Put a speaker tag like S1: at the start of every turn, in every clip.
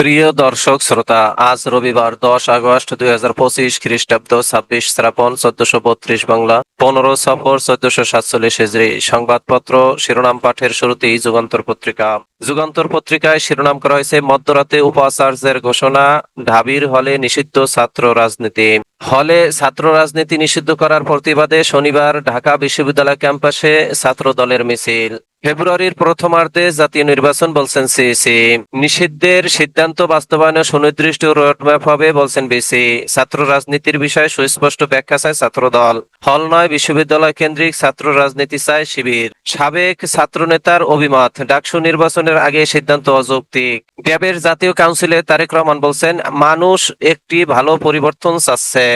S1: প্রিয় দর্শক, শ্রোতা, আজ রবিবার দশ আগস্ট দুই হাজার পঁচিশ খ্রিস্টাব্দ ছাব্বিশ শ্রাবণ চোদ্দশো বত্রিশ বাংলা, পনেরো সফর চোদ্দশো সাতচল্লিশ হেজরি সংবাদপত্র, শিরোনাম পাঠের শুরুতেই যুগান্তর পত্রিকা। যুগান্তর পত্রিকায় শিরোনাম করা হয়েছে, মধ্যরাতে উপাচার্যের ঘোষণা, ঢাবির হলে নিষিদ্ধ ছাত্র রাজনীতি। হলে ছাত্র রাজনীতি নিষিদ্ধ করার প্রতিবাদে শনিবার ঢাকা বিশ্ববিদ্যালয় ক্যাম্পাসে ছাত্র দলের মিছিল। ফেব্রুয়ারির প্রথমার্ধে জাতীয় নির্বাচন বলছেন সিইসি। নিষিদ্ধের সিদ্ধান্ত বাস্তবায়নে সুনির্দিষ্ট রোডম্যাপ হবে বলছেন বিসি। ছাত্র রাজনীতির বিষয়ে সুস্পষ্ট ব্যাখ্যা চায় ছাত্র দল। হল নয়, বিশ্ববিদ্যালয় কেন্দ্রিক ছাত্র রাজনীতি চায় শিবির। সাবেক ছাত্র নেতার অভিমত, ডাকসু নির্বাচনের আগে সিদ্ধান্ত অযৌক্তিক। ড্যাবের জাতীয় কাউন্সিলে তারেক রহমান বলছেন, মানুষ একটি ভালো পরিবর্তন চাচ্ছে।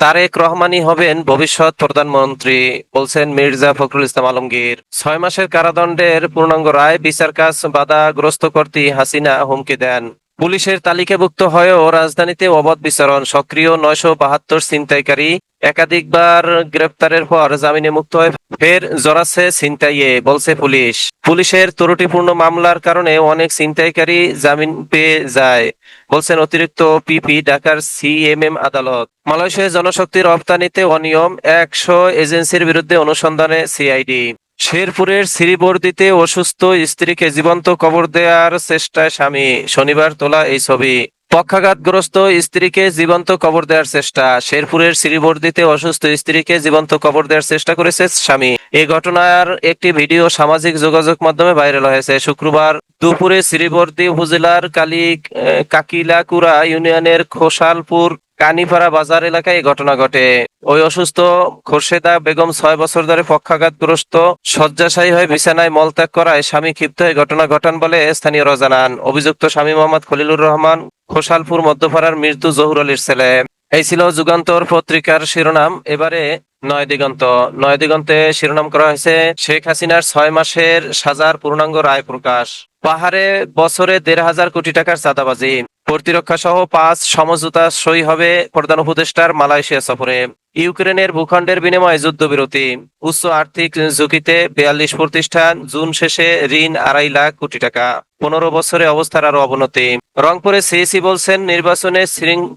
S1: তারেক রহমানই হবেন ভবিষ্যৎ প্রধানমন্ত্রী, বলছেন মির্জা ফখরুল ইসলাম আলমগীর। ছয় মাসের কারাদণ্ডের পূর্ণাঙ্গ রায় বিচার কাজ বাধাগ্রস্ত করতে হাসিনা হুমকি দেন। পুলিশের তালিকাভুক্ত হয়েও রাজধানীতে অবাধ বিচরণ, সক্রিয় নয়শো বাহাত্তর ছিনতাইকারী একাধিকবার গ্রেপ্তারের পর জামিনে মুক্ত হয়ে ফের জড়াচ্ছে ছিনতাইয়ে, বলছে পুলিশ। পুলিশের ত্রুটিপূর্ণ মামলার কারণে অনেক ছিনতাইকারী জামিন পেয়ে যায়, বলছেন অতিরিক্ত পিপি ঢাকার সিএমএম আদালত। মালয়েশিয়ায় জনশক্তি রপ্তানিতে অনিয়ম, একশো এজেন্সির বিরুদ্ধে অনুসন্ধানে সিআইডি। শেরপুরের শ্রীবর্দিতে অসুস্থ স্ত্রীকে জীবন্ত কবর দেওয়ার চেষ্টায় স্বামী। শনিবার তোলা এই ছবি। পক্ষাঘাতগ্রস্ত স্ত্রীকে জীবন্ত কবর দেওয়ার চেষ্টা। শেরপুরের শ্রীবর্দিতে অসুস্থ স্ত্রীকে জীবন্ত কবর দেওয়ার চেষ্টা করেছে স্বামী। এই ঘটনার একটি ভিডিও সামাজিক যোগাযোগ মাধ্যমে ভাইরাল হয়েছে। শুক্রবার দুপুরে শ্রীবর্দী উপজেলার কালী কাকিলাকুড়া ইউনিয়নের খোসালপুর কানিপাড়া বাজার এলাকায় এই ঘটনা ঘটে। ওই অসুস্থ খোরশেদা বেগম ছয় বছর ধরে পক্ষাঘাতগ্রস্ত, শয্যাশায়ী হয়ে বিছানায় মলত্যাগ করায় স্বামী ক্ষিপ্ত হয়ে ঘটনা ঘটান বলে স্থানীয়রা জানান। অভিযুক্ত স্বামী মোহাম্মদ খলিলুর রহমান খোসালপুর মধ্যপাড়ার মৃত্যু জহুর আলীর ছেলে। এই ছিল যুগান্তর পত্রিকার শিরোনাম। এবারে নয় দিগন্ত। নয় দিগন্তে শিরোনাম করা হয়েছে, শেখ হাসিনার ছয় মাসের সাজার পূর্ণাঙ্গ রায় প্রকাশ। পাহাড়ে বছরে দেড় হাজার কোটি টাকার চাঁদাবাজি। প্রতিরক্ষা সহ পাঁচ সমঝোতা সই হবে প্রধান উপদেষ্টার মালয়েশিয়া সফরে। ইউক্রেনের ভূখণ্ডের বিনিময়ে যুদ্ধবিরতি। উচ্চ আর্থিক ঝুঁকিতে বিয়াল্লিশ প্রতিষ্ঠান জুন শেষে ঋণ আড়াই লাখ কোটি টাকা। পনেরো বছরে অবস্থার আরও অবনতি। রংপুরে সিএসি বলছেন, নির্বাচনে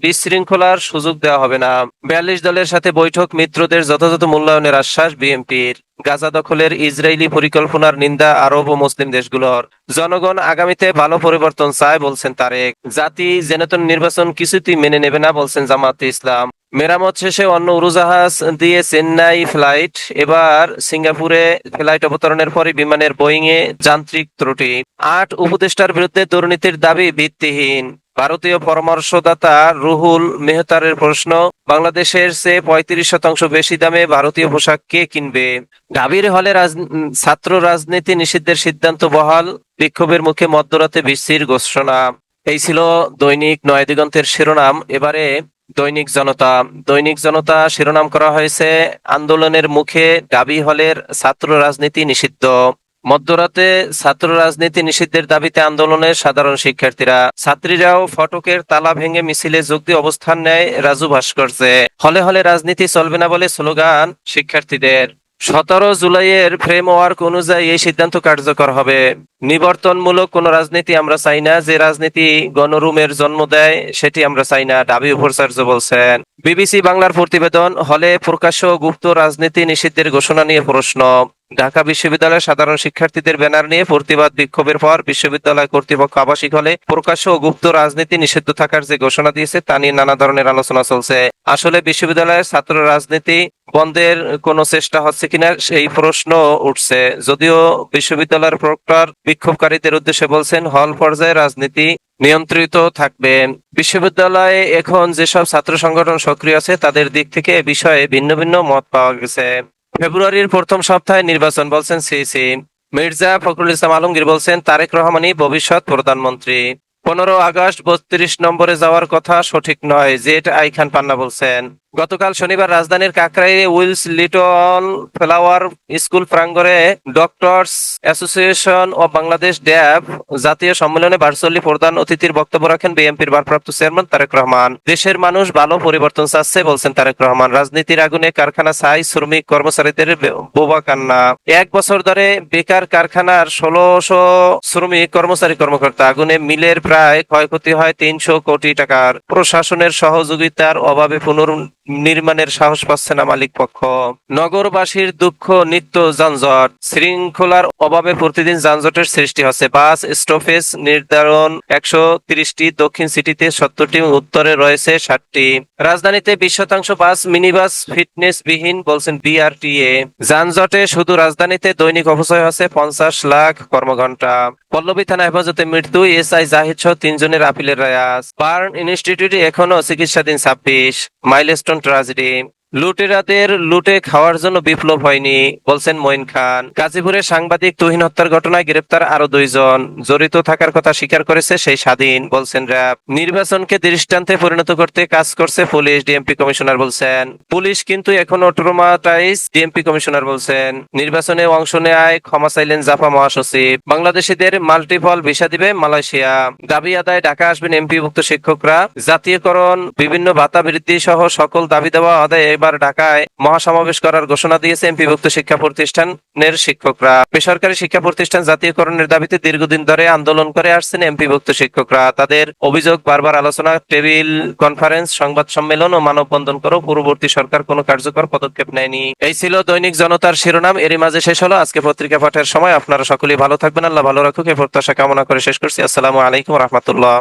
S1: বিশৃঙ্খলার সুযোগ দেওয়া হবে না। বিয়াল্লিশ দলের সাথে বৈঠক, মিত্রদের যথাযথ মূল্যায়নের আশ্বাস বিএনপির। গাজা দখলের ইসরায়েলি পরিকল্পনার নিন্দা আরব ও মুসলিম দেশগুলোর। জনগণ আগামীতে ভালো পরিবর্তন চায়, বলছেন তারেক। জাতি জেনেতন নির্বাচন কিছুতেই মেনে নেবে না, বলছেন জামাতে ইসলাম। মেরামত শেষে অন্য উড়োজাহাজ দিয়ে চেন্নাই ফ্লাইট। এবার সিঙ্গাপুরে ফ্লাইট অবতরণের পরে বিমানের বোয়িং এ যান্ত্রিক ত্রুটি। আট উপদেষ্টার বিরুদ্ধে দুর্নীতির দাবি ভিত্তিহীন। ভারতীয় পরামর্শদাতা রুহুল মেহতারের প্রশ্ন, বাংলাদেশের চেয়ে পঁয়ত্রিশ শতাংশ বেশি দামে ভারতীয় পোশাক কে কিনবে? ঢাবির হলে ছাত্র রাজনীতি নিষিদ্ধের সিদ্ধান্ত বহাল, বিক্ষোভের মুখে মধ্যরাতে বিসির ঘোষণা। এই ছিল দৈনিক নয় দিগন্তের শিরোনাম। এবারে দৈনিক জনতা। দৈনিক জনতা শিরোনাম করা হয়েছে, আন্দোলনের মুখে ডাবি হলের ছাত্র রাজনীতি নিষিদ্ধ। মধ্যরাতে ছাত্র রাজনীতি নিষিদ্ধের দাবিতে আন্দোলনে সাধারণ শিক্ষার্থীরা। ছাত্রীরাও ফটকের তালা ভেঙে মিছিলে যোগ দিয়ে অবস্থান নেয় রাজু ভাস্কর্যে। হলে হলে রাজনীতি চলবে না বলে স্লোগান শিক্ষার্থীদের। সতেরো জুলাইয়ের ফ্রেমওয়ার্ক অনুযায়ী এই সিদ্ধান্ত কার্যকর হবে। নিবর্তনমূলক কোন রাজনীতি আমরা চাই না। যে রাজনীতি গণরুমের জন্ম দেয়, সেটি আমরা চাই না, দাবি উপাচার্য বলছেন। বিবিসি বাংলার প্রতিবেদন, হলে প্রকাশ্য গুপ্ত রাজনীতি নিষিদ্ধের ঘোষণা নিয়ে প্রশ্ন। ঢাকা বিশ্ববিদ্যালয়ের সাধারণ শিক্ষার্থীদের ব্যানার নিয়ে প্রতিবাদ বিক্ষোভের পর বিশ্ববিদ্যালয় কর্তৃপক্ষ আবাসিক হলে প্রকাশ্য ও গুপ্ত রাজনীতি নিষিদ্ধ থাকার যে ঘোষণা দিয়েছে, তা নিয়ে নানা ধরনের আলোচনা চলছে। আসলে বিশ্ববিদ্যালয়ের ছাত্র রাজনীতি বন্ধের কোনো চেষ্টা হচ্ছে কিনা সেই প্রশ্ন উঠছে। যদিও বিশ্ববিদ্যালয়ের প্রক্টর বিক্ষোভকারীদের উদ্দেশ্যে বলছেন, হল পর্যায়ে রাজনীতি নিয়ন্ত্রিত থাকবে। বিশ্ববিদ্যালয়ে এখন যেসব ছাত্র সংগঠন সক্রিয় আছে, তাদের দিক থেকে এ বিষয়ে ভিন্ন ভিন্ন মত পাওয়া গেছে। ফেব্রুয়ারির প্রথম সপ্তাহে নির্বাচন বলছেন সিসি। মির্জা ফখরুল ইসলাম আলমগীর বলছেন, তারেক রহমানই ভবিষ্যৎ প্রধানমন্ত্রী। পনেরো আগস্ট বত্রিশ নম্বরে যাওয়ার কথা সঠিক নয় জেট আই খান পান্না বলছেন। গতকাল শনিবার রাজধানীর কাকরাইলে উইলস লিটন ফ্লাওয়ার স্কুল প্রাঙ্গণে doctors association of Bangladesh DAB জাতীয় সম্মেলনে ভার্চুয়ালি প্রধান অতিথির বক্তব্য রাখেন বিএনপির ভারপ্রাপ্ত চেয়ারম্যান তারেক রহমান। দেশের মানুষ ভালো পরিবর্তন চাচ্ছে, বলছেন তারেক রহমান। রাজনীতির আগুনে কারখানা ছাই, শ্রমিক কর্মচারীদের বোবা কান্না। এক বছর ধরে বেকার কারখানার ষোলোশো শ্রমিক কর্মচারী কর্মকর্তা, আগুনে মিলের প্রায় ক্ষয়ক্ষতি হয় তিনশো কোটি টাকার। প্রশাসনের সহযোগিতার অভাবে পুনর্নির্মাণের সাহস পাচ্ছে না মালিক পক্ষ। নগরবাসীর দুঃখ, নিত্য যানজট, শৃঙ্খলার অভাবে প্রতিদিন যানজটের সৃষ্টি হচ্ছে। বাস স্টপেজ নির্ধারণ একশো তিরিশটি, দক্ষিণ সিটিতে সত্তরটি, উত্তরে রয়েছে ষাটটি। রাজধানীতে বিশ শতাংশ বাস, মিনিবাস ফিটনেস বিহীন বলছেন বিআরটিএ। যানজটে শুধু রাজধানীতে দৈনিক অপচয় হচ্ছে পঞ্চাশ লাখ কর্মঘন্টা পল্লবী থানা হেফাজতে মৃত্যু, এসআই জাহিদ সহ তিনজনের আপিলের রায় আজ বার্ন ইনস্টিটিউটে এখনও চিকিৎসাধীন ছাব্বিশ। মাইলস্টোন ট্রাজেডি লুটেরাদের লুটে খাওয়ার জন্য বিপ্লব হয়নি, বলছেন মঈন খান। গাজীপুরে সাংবাদিক তুহিন হত্যার ঘটনায় গ্রেপ্তার আরও দুইজন। জড়িত থাকার কথা স্বীকার করেছে সেই স্বাধীন, বলছেন র্যাব। নির্বাচনকে দৃষ্টান্তে পরিণত করতে কাজ করছে পুলিশ, ডিএমপি কমিশনার বলছেন। পুলিশ কিন্তু এখনও ট্রমাটাইজ ডিএমপি কমিশনার বলছেন। নির্বাচনে অংশ নেয় ক্ষমা চাইলেন জাপা মহাসচিব। বাংলাদেশিদের মাল্টিপল ভিসা দিবে মালয়েশিয়া। দাবি আদায় ঢাকা আসবেন এমপিভুক্ত শিক্ষকরা। জাতীয়করণ, বিভিন্ন ভাতা বৃদ্ধি সহ সকল দাবি দেওয়া আদায় এবার ঢাকায় মহাসমাবেশ করার ঘোষণা দিয়েছে এমপিভুক্ত শিক্ষা প্রতিষ্ঠানের শিক্ষকরা। বেসরকারি শিক্ষা প্রতিষ্ঠান জাতীয়করণের দাবিতে দীর্ঘদিন ধরে আন্দোলন করে আসছেন এমপিভুক্ত শিক্ষকরা। তাদের অভিযোগ, বারবার আলোচনা, টেবিল কনফারেন্স, সংবাদ সম্মেলন ও মানববন্ধন করেও পূর্ববর্তী সরকার কোনো কার্যকর পদক্ষেপ নেয়নি। এই ছিল দৈনিক জনতার শিরোনাম, এরই মাঝে শেষ হলো আজকে পত্রিকা পাঠের সময়। আপনারা সকলেই ভালো থাকবেন, আল্লাহ ভালো রাখুক। এই প্রত্যাশা কামনা করে শেষ করছি। আসসালামু আলাইকুম রহমতুল্লাহ।